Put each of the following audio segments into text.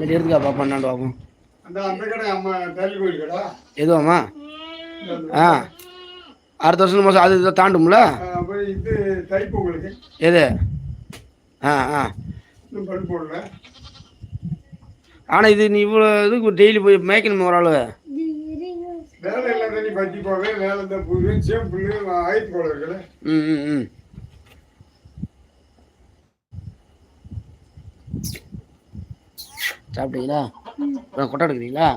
இல்லாட்டி எடுத்துக்கா பாப்பா என்னாண்டு பார்ப்போம் எதுவாம்மா? ஆ. அடுத்த வருஷம் மாதம் அது இதை தாண்டும்ல? இது தைப்பொங்கலுக்கு எது? ஆ ஆ. ஆனால் இது நீ இவ்வளோ இதுக்கு டெய்லி போய் மேய்க்கணும் ஒரு ஆள். வேலை எல்லாம் தண்ணி பற்றி போவேன் வேலை இந்த புது சேம்புள்ளு ஆயிரத்தி போல இருக்குது ம் ம் ம். சாப்பிட்டீங்களா? அப்புறம் கொட்டை எடுக்கிறீங்களா?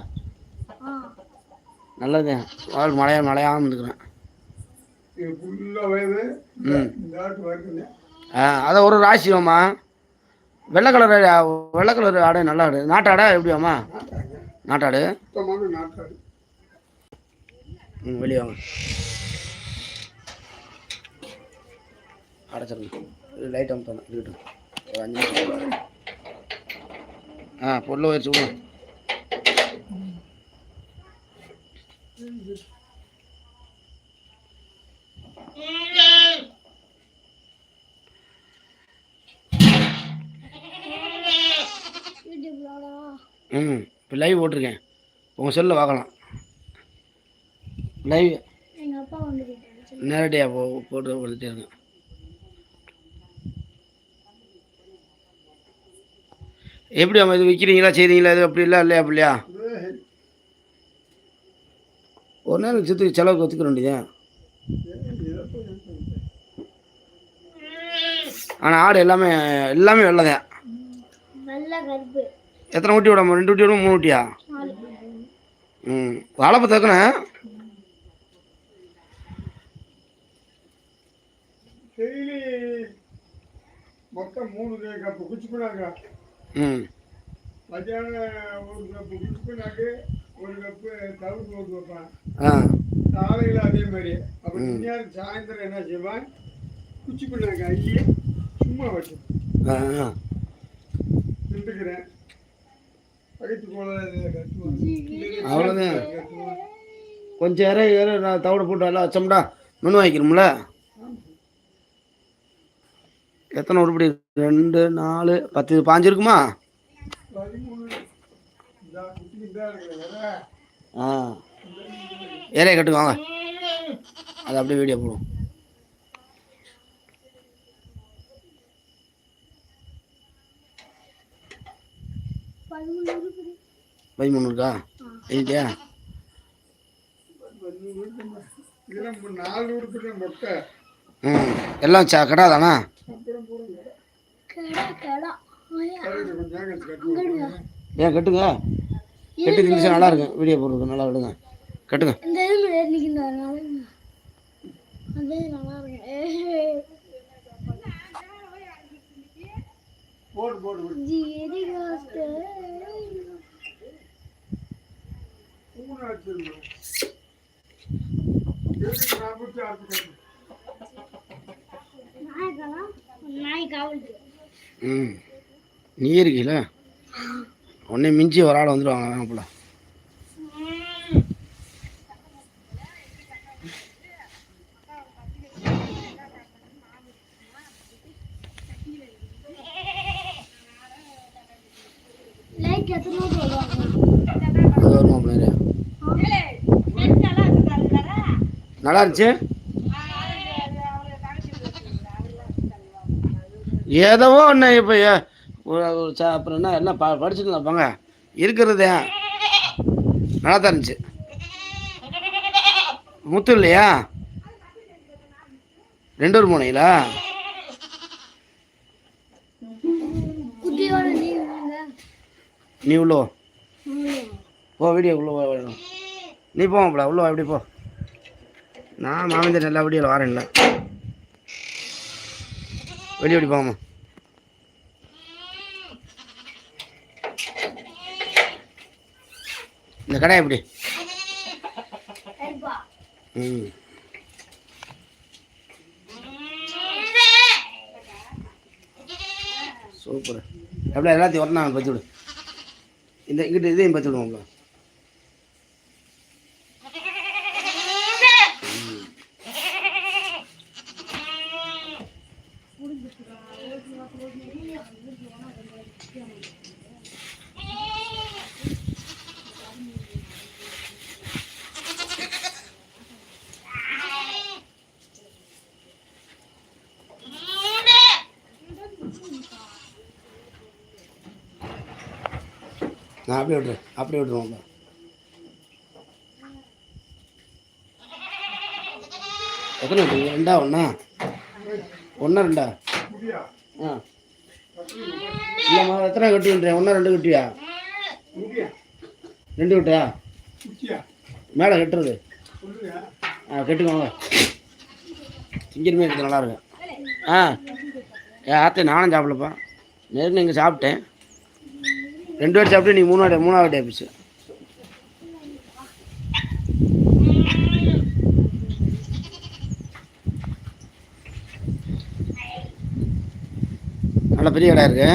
நல்லது. வாழ் மழையா மழையாமல் இருக்கிறேன். வருதுங்க ஆ அதை ஒரு ராசியம்மா வெள்ளை கலர் வெள்ளை கலர் ஆடு நல்லா ஆடு. நாட்டாடா எப்படியாம்மா? நாட்டாடு. சுத்தமான நாட்டாடு. ம் வெளியே வாங்க. அடைச்சிருங்க. லைட் அமுத்தணும் இருக்கட்டும் ஒரு அஞ்சு நிமிஷம். ஆ பொருள் வச்சு விடுங்க ம் இப்போ லைவ் போட்டிருக்கேன். உங்கள் செல்லில் பார்க்கலாம். லைவ் நேரடியாக போ போட்டு இருக்கேன். எப்படி அம்மா இது விற்கிறீங்களா செய்கிறீங்களா இது அப்படி இல்லை இல்லையா அப்படியா ஒரு நேரம் சித்து செலவுக்கு ஒத்துக்க வேண்டியது. ஆனால் ஆடு எல்லாமே எல்லாமே வெள்ளதான். எத்தனை ஊட்டி விடாம ரெண்டு ஊட்டி விடும் மூணு ஊட்டியா? ம் வாழைப்ப தக்கணும். டெய்லி மொத்தம் மூணு கப்பு குச்சி ம் மத்தியானம் ஒரு கப்பு குச்சி பண்ணாக்கு ஒரு கப்பு தவிர்த்து போட்டு வைப்பான். ஆ. காலையில் அதே மாதிரி. அப்புறம் இந்நேரம் சாயந்தரம் என்ன செய்வான்? குச்சி பண்ணாங்க ஐயே சும்மா வச்சு ஆ ஆ. நின்றுக்கிறேன் அவ்வளோதான் கொஞ்சம் இறை நான் தவிட போட்டு வச்சோம்டா. மெனு வாங்கிக்கிறோம்ல. எத்தனை உருப்படி? ரெண்டு நாலு பத்து இது பாஞ்சு இருக்குமா? ஆ. ஏறைய கட்டுங்க வாங்க. அது அப்படியே வீடியோ போடுவோம். பதிமூணு இருக்கா? எழுதிட்டியா இதெல்லாம் நாலு உருப்படி மொட்டை. ம் எல்லாம் சா கடா கட்டுவாங்க ஏன் கட்டுங்க? கட்டி திங்கிச்சு நல்லா இருக்கும் வீடியோ போடுறது நல்லா விடுங்க. கட்டுங்க. இந்த இது இன்னைக்கு நல்லா இருக்கு அது நல்லா இருக்கு ஏய், போடு போடு போடு ஜிகிரி காஸ்ட் மூணு வச்சிருந்தோம் எதுக்கு நான் பிடிச்சி அறுத்து கட்டு நாய்க்கெல்லாம் நாய் காவலுக்கு ம். நீ இருக்கீல? உடனே மிஞ்சி ஒரு ஆள் வந்துடுவாங்க வேணாப்புல நல்லா இருந்துச்சு? ஏதோ ஒன்று இப்போ அப்புறம் என்ன என்ன ப படிச்சுட்டு இருப்பாங்க இருக்கிறதே நல்லா தான் இருந்துச்சு. முத்து இல்லையா? ரெண்டு ஒரு மூணைங்களா நீ உள்ளோ. போ. வீடியோ உள்ள. நீ போப்படா உள்ள வா, இப்படி போ. நான் மாமேந்தர் எல்லா வீடியோவில் வரேன்ல. வெளியே இப்படி போமா இந்த கடை எப்படி? ம். சூப்பர். எப்படியா எல்லாத்தையும் வரணும் நான் பற்றி விடு. இந்த இங்கிட்ட இதையும் பற்றி விடுவோம்ல. நான் அப்படியே விட்டுறேன் அப்படியே விட்டுருவோம்ப்பா எத்தனை விட்டு ரெண்டா ஒன்றா ஒன்றா ரெண்டா? ஆ. இல்லைம்மா எத்தனை கட்டின்றேன் ஒன்றா ரெண்டு கட்டியா? ரெண்டு கட்டா மேலே கட்டுறது. ஆ கட்டுக்கோங்க இங்கிருமே இருக்குது நல்லா இருக்கும். ஆ. ஏ ஆத்தே நானும் சாப்பிடலப்பா. நேரில் இங்கே சாப்பிட்டேன். ரெண்டு வாட்டி சாப்பிட்டு நீ வாட்டி மூணாவது வாட்டி ஆயிடுச்சு நல்ல பெரிய இடம் இருக்கு.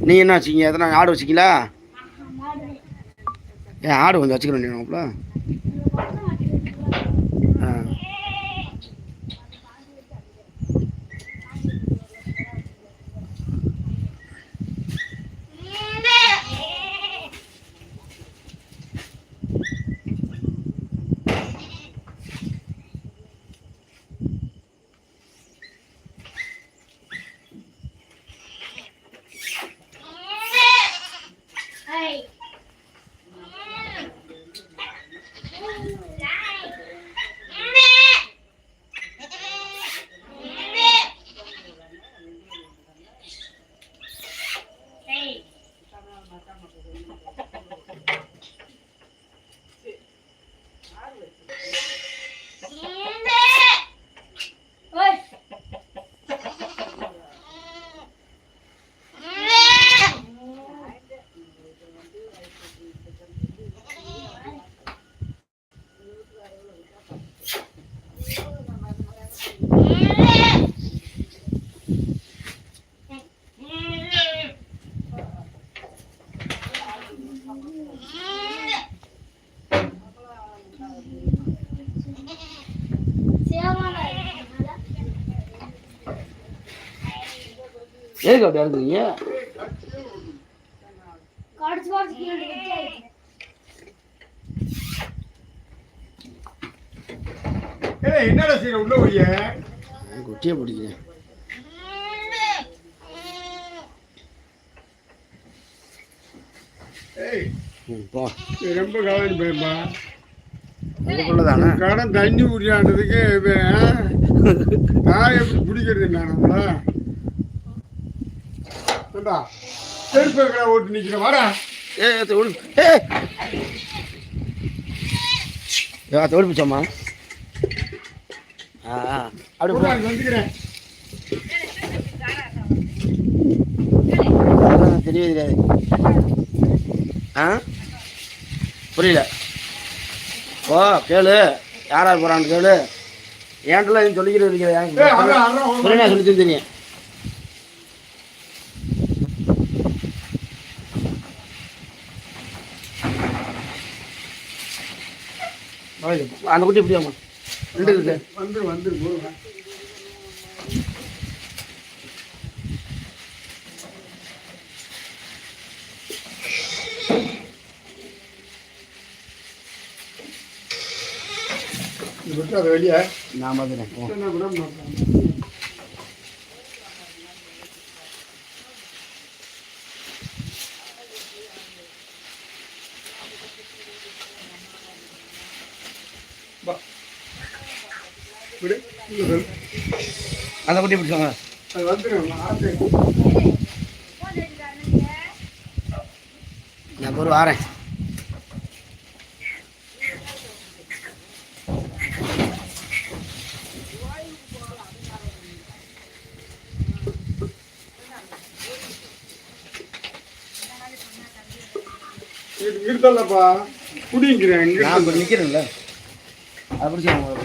நீங்கள் என்ன வச்சிங்க எத்தனை ஆடு வச்சிங்களா ஏன் ஆடு கொஞ்சம் வச்சுக்கிறோம் நீங்களா ஆ எதுக்கு அப்படி ஏய் என்னடா செய்யற உள்ள ஒய்ய குட்டியை பிடிக்கிறேன் ரொம்ப கவனி போயப்பா அதுக்குள்ள தானே கடன் தண்ணி ஊறியானதுக்கு நான் எப்படி பிடிக்கிறது நான் நம்மள செருப்பு ஓட்டு நிற்கிறேன் வரா ஏ தோடு ஏ யா தோடு பிச்சம்மா ஆ ஆ. அப்படி வந்துக்கிறேன். தெரியவே தெரியாது. ஆ? புரியல. ஓ கேளு. யார் யார் போகிறான்னு கேளு. ஏன்ட்டெல்லாம் எதுவும் சொல்லிக்கிறது இருக்கிற ஏய், அதான், எனக்கு அதான், புரியல சொல்லி தெரியும் அந்த குட்டி எப்படியாம்மா ரெண்டு இருக்கு. வந்து வந்து விட்டு அதை வெளியே. நான் பார்த்துறேன் ஓ என்ன கூட மாட்டாங்க வா. விடு. இங்க விடு. அந்த குட்டி பிடிச்சாங்க அது வந்துடும் நான் ஒரு வாரேன் இது இருந்தல்லப்பா குடிங்கிறேன் நான் நிற்கிறேன்ல அதை பிடிச்சாங்க